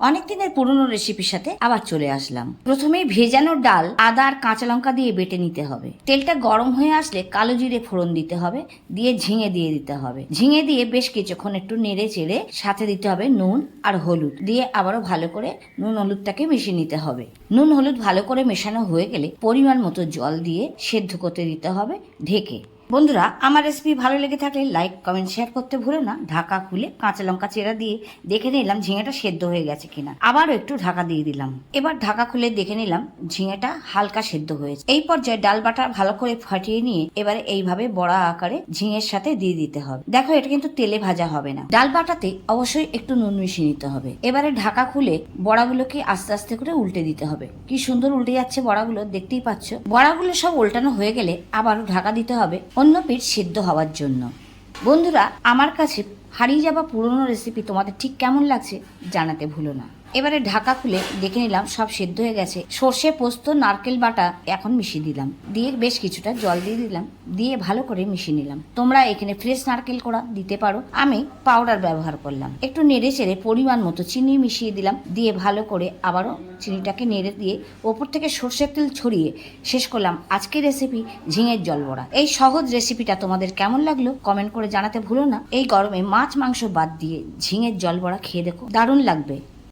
অনেক দিনের পুরনো রেসিপির সাথে আবার চলে আসলাম। প্রথমেই ভেজানো ডাল আদা আর কাঁচা লঙ্কা দিয়ে বেটে নিতে হবে। তেলটা গরম হয়ে আসলে কালো জিরে ফোড়ন দিতে হবে, দিয়ে ঝিঙে দিয়ে দিতে হবে। ঝিঙে দিয়ে বেশ কিছুক্ষণ একটু নেড়ে চেড়ে সাথে দিতে হবে নুন আর হলুদ, দিয়ে আবারও ভালো করে নুন হলুদটাকে মিশিয়ে নিতে হবে। নুন হলুদ ভালো করে মেশানো হয়ে গেলে পরিমাণ মতো জল দিয়ে সেদ্ধ করতে দিতে হবে ঢেকে। বন্ধুরা, আমার রেসিপি ভালো লেগে থাকলে লাইক কমেন্ট শেয়ার করতে ভুলো না। ঢাকা খুলে কাঁচা লঙ্কা চেরা দিয়ে দেখে নিলাম ঝিঙেটা সেদ্ধ হয়ে গেছে কিনা। আবারও একটু ঢাকা দিয়ে দিলাম। এবার ঢাকা খুলে দেখে নিলাম ঝিঙেটা হালকা সেদ্ধ হয়েছে। এই পর্যায়ে ডাল বাটা ভালো করে ফাটিয়ে নিয়ে এবারে এইভাবে বড়া আকারে ঝিঙের সাথে দিয়ে দিতে হবে। দেখো, এটা কিন্তু তেলে ভাজা হবে না। ডাল বাটাতে অবশ্যই একটু নুন মিশিয়ে নিতে হবে। এবারে ঢাকা খুলে বড়াগুলোকে আস্তে আস্তে করে উল্টে দিতে হবে। কি সুন্দর উল্টে যাচ্ছে বড়াগুলো, দেখতেই পাচ্ছ। বড়াগুলো সব উল্টানো হয়ে গেলে আবারও ঢাকা দিতে হবে। অন্য পিঠ সিদ্ধ হওয়ার জন্য। বন্ধুরা, আমার কাছে হারিয়ে যাওয়া পুরনো রেসিপি তোমাদের ঠিক কেমন লাগছে জানাতে ভুলো না। এবারে ঢাকা খুলে দেখে নিলাম সব সেদ্ধ হয়ে গেছে। সর্ষে, পোস্ত, নারকেল বাটা এখন মিশিয়ে দিলাম। দিয়ে বেশ কিছুটা জল দিয়ে দিলাম। দিয়ে ভালো করে মিশিয়ে নিলাম। তোমরা এখানে ফ্রেশ নারকেল করা দিতে পারো। আমি পাউডার ব্যবহার করলাম। একটু নেড়ে চেড়ে পরিমাণ মতো চিনি মিশিয়ে দিলাম। দিয়ে ভালো করে আবারও চিনিটাকে নেড়ে দিয়ে ওপর থেকে সর্ষের তেল ছড়িয়ে শেষ করলাম আজকের রেসিপি ঝিঙের জল বড়া। এই সহজ রেসিপিটা তোমাদের কেমন লাগল কমেন্ট করে জানাতে ভুলো না। এই গরমে মাছ, মাংস বাদ দিয়ে ঝিঙের জল বড়া খেয়ে দেখো। দারুণ লাগবে।